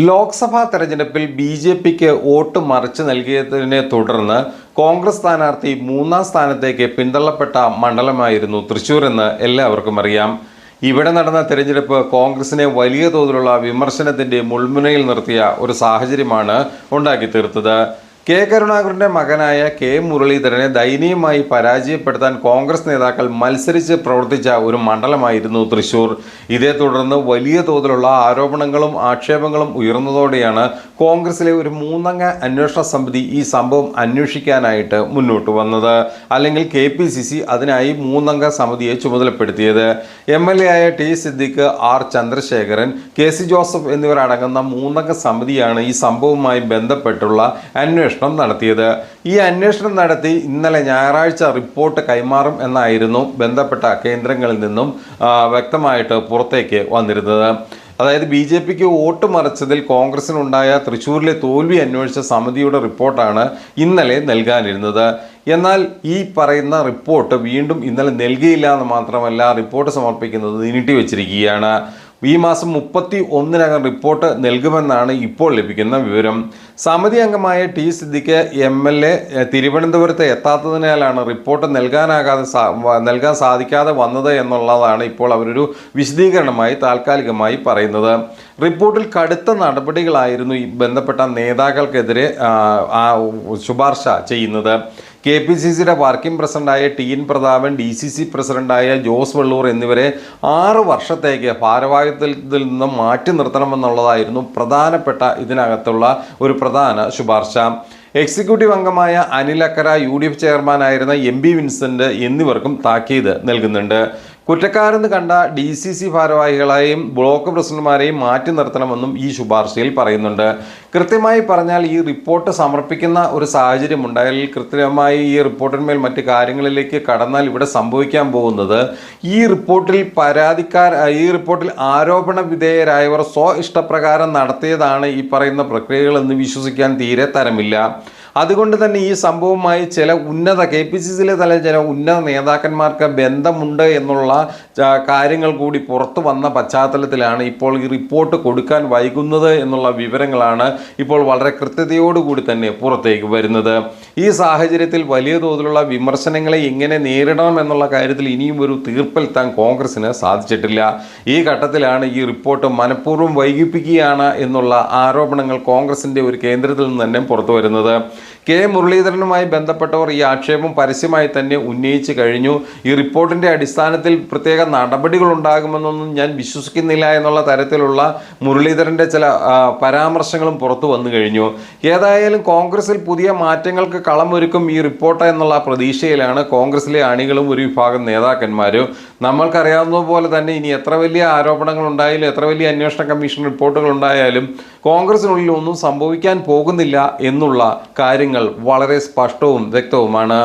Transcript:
ലോക്സഭാ തെരഞ്ഞെടുപ്പിൽ B J പിക്ക് vote മറിച്ച് നൽകിയതിനെ തുടർന്ന് കോൺഗ്രസ് സ്ഥാനാർത്ഥി മൂന്നാം സ്ഥാനത്തേക്ക് പിന്തള്ളപ്പെട്ട മണ്ഡലമായിരുന്നു തൃശൂർ എന്ന് എല്ലാവർക്കും അറിയാം. ഇവിടെ നടന്ന തെരഞ്ഞെടുപ്പ് കോൺഗ്രസിനെ വലിയ തോതിലുള്ള വിമർശനത്തിന്റെ മുൾമുനയിൽ നിർത്തിയ ഒരു സാഹചര്യമാണ് ഉണ്ടാക്കി തീർത്തത് കെ കരുണാകരന്റെ മകനായ കെ മുരളീധരനെ ദയനീയമായി പരാജയപ്പെടുത്താൻ കോൺഗ്രസ് നേതാക്കൾ മത്സരിച്ച് പ്രവർത്തിച്ച ഒരു മണ്ഡലമായിരുന്നു തൃശൂർ. ഇതേ തുടർന്ന് വലിയ തോതിലുള്ള ആരോപണങ്ങളും ആക്ഷേപങ്ങളും ഉയർന്നതോടെയാണ് കോൺഗ്രസിലെ ഒരു മൂന്നംഗ അന്വേഷണ സമിതി ഈ സംഭവം അന്വേഷിക്കാനായിട്ട് മുന്നോട്ട് വന്നത്. അല്ലെങ്കിൽ കെ പി സി സി അതിനായി മൂന്നംഗ സമിതിയെ ചുമതലപ്പെടുത്തിയത്. എം എൽ എ ആയ T Siddique R Chandrasekharan K C Joseph എന്നിവരടങ്ങുന്ന മൂന്നംഗ സമിതിയാണ് ഈ സംഭവവുമായി ബന്ധപ്പെട്ടുള്ള അന്വേഷണം നടത്തിയത്. ഈ അന്വേഷണം നടത്തി ഇന്നലെ ഞായറാഴ്ച റിപ്പോർട്ട് കൈമാറും എന്നായിരുന്നു ബന്ധപ്പെട്ട കേന്ദ്രങ്ങളിൽ നിന്നും വ്യക്തമായിട്ട് പുറത്തേക്ക് വന്നിരുന്നത്. അതായത് ബി ജെ പിക്ക് വോട്ട് മറിച്ചതിൽ കോൺഗ്രസിനുണ്ടായ തൃശ്ശൂരിലെ തോൽവി അന്വേഷിച്ച സമിതിയുടെ റിപ്പോർട്ടാണ് ഇന്നലെ നൽകാനിരുന്നത്. എന്നാൽ ഈ പറയുന്ന റിപ്പോർട്ട് വീണ്ടും ഇന്നലെ നൽകിയില്ല എന്ന് മാത്രമല്ല റിപ്പോർട്ട് സമർപ്പിക്കുന്നത് നീട്ടിവെച്ചിരിക്കുകയാണ് ഈ മാസം മുപ്പത്തി ഒന്നിനകം റിപ്പോർട്ട് നൽകുമെന്നാണ് ഇപ്പോൾ ലഭിക്കുന്ന വിവരം. സമിതി അംഗമായ T Siddique M L A Thiruvananthapuram എത്താത്തതിനാലാണ് report നൽകാനാകാതെ നൽകാൻ സാധിക്കാതെ വന്നത് എന്നുള്ളതാണ് ഇപ്പോൾ അവരൊരു വിശദീകരണമായി താൽക്കാലികമായി പറയുന്നത്. റിപ്പോർട്ടിൽ കടുത്ത നടപടികളായിരുന്നു ബന്ധപ്പെട്ട നേതാക്കൾക്കെതിരെ ശുപാർശ ചെയ്യുന്നത്. കെ പി സി സിയുടെ വർക്കിംഗ് പ്രസിഡന്റായ T N Prathapan D C C പ്രസിഡന്റായ ജോസ് വെള്ളൂർ എന്നിവരെ ആറ് വർഷത്തേക്ക് ഭാരവാഹിത്വത്തിൽ നിന്ന് മാറ്റി നിർത്തണമെന്നുള്ളതായിരുന്നു പ്രധാനപ്പെട്ട ഇതിനകത്തുള്ള ഒരു പ്രധാന ശുപാർശ. എക്സിക്യൂട്ടീവ് അംഗമായ Anil Akkara U D F ചെയർമാനായിരുന്ന M B Vincent എന്നിവർക്കും താക്കീത് നൽകുന്നുണ്ട്. കുറ്റക്കാരെന്ന് കണ്ട ഡി സി സി ഭാരവാഹികളെയും ബ്ലോക്ക് പ്രസിഡന്റുമാരെയും മാറ്റി നിർത്തണമെന്നും ഈ ശുപാർശയിൽ പറയുന്നുണ്ട്. കൃത്യമായി പറഞ്ഞാൽ ഈ റിപ്പോർട്ട് സമർപ്പിക്കുന്ന ഒരു സാഹചര്യം ഉണ്ടായാൽ കൃത്യമായി ഈ റിപ്പോർട്ടിന്മേൽ മറ്റ് കാര്യങ്ങളിലേക്ക് കടന്നാൽ ഇവിടെ സംഭവിക്കാൻ പോകുന്നത് ഈ റിപ്പോർട്ടിൽ പരാതിക്കാർ ഈ റിപ്പോർട്ടിൽ ആരോപണ വിധേയരായവർ സ്വ ഇഷ്ടപ്രകാരം നടത്തിയതാണ് ഈ പറയുന്ന പ്രക്രിയകളെന്ന് വിശ്വസിക്കാൻ തീരെ തരമില്ല. അതുകൊണ്ട് തന്നെ ഈ സംഭവവുമായി ചില ഉന്നത കെ പി സി സിയിലെ തല ചില ഉന്നത നേതാക്കന്മാർക്ക് ബന്ധമുണ്ട് എന്നുള്ള കാര്യങ്ങൾ കൂടി പുറത്തു വന്ന പശ്ചാത്തലത്തിലാണ് ഇപ്പോൾ ഈ റിപ്പോർട്ട് കൊടുക്കാൻ വൈകുന്നത് എന്നുള്ള വിവരങ്ങളാണ് ഇപ്പോൾ വളരെ കൃത്യതയോടുകൂടി തന്നെ പുറത്തേക്ക് വരുന്നത്. ഈ സാഹചര്യത്തിൽ വലിയ തോതിലുള്ള വിമർശനങ്ങളെ എങ്ങനെ നേരിടണം എന്നുള്ള കാര്യത്തിൽ ഇനിയും ഒരു തീർപ്പെത്താൻ കോൺഗ്രസിന് സാധിച്ചിട്ടില്ല. ഈ ഘട്ടത്തിലാണ് ഈ റിപ്പോർട്ട് മനഃപൂർവം വൈകിപ്പിക്കുകയാണ് എന്നുള്ള ആരോപണങ്ങൾ കോൺഗ്രസിന്റെ ഒരു കേന്ദ്രത്തിൽ നിന്ന് തന്നെ പുറത്തു വരുന്നത്. കെ. മുരളീധരനുമായി ബന്ധപ്പെട്ടവർ ഈ ആക്ഷേപം പരസ്യമായി തന്നെ ഉന്നയിച്ചു കഴിഞ്ഞു. ഈ റിപ്പോർട്ടിന്റെ അടിസ്ഥാനത്തിൽ പ്രത്യേക നടപടികൾ ഉണ്ടാകുമെന്നൊന്നും ഞാൻ വിശ്വസിക്കുന്നില്ല എന്നുള്ള തരത്തിലുള്ള മുരളീധരന്റെ ചില പരാമർശങ്ങളും പുറത്തു വന്നു കഴിഞ്ഞു. ഏതായാലും കോൺഗ്രസിൽ പുതിയ മാറ്റങ്ങൾക്ക് കളമൊരുക്കും ഈ റിപ്പോർട്ട് എന്നുള്ള പ്രതീക്ഷയിലാണ് കോൺഗ്രസിലെ അണികളും ഒരു വിഭാഗം നേതാക്കന്മാരും. നമ്മൾക്കറിയാവുന്നതുപോലെ തന്നെ ഇനി എത്ര വലിയ ആരോപണങ്ങൾ ഉണ്ടായാലും എത്ര വലിയ അന്വേഷണ കമ്മീഷൻ റിപ്പോർട്ടുകൾ ഉണ്ടായാലും കോൺഗ്രസിനുള്ളിൽ ഒന്നും സംഭവിക്കാൻ പോകുന്നില്ല എന്നുള്ള കാര്യങ്ങൾ വളരെ സ്പഷ്ടവും വ്യക്തവുമാണ്.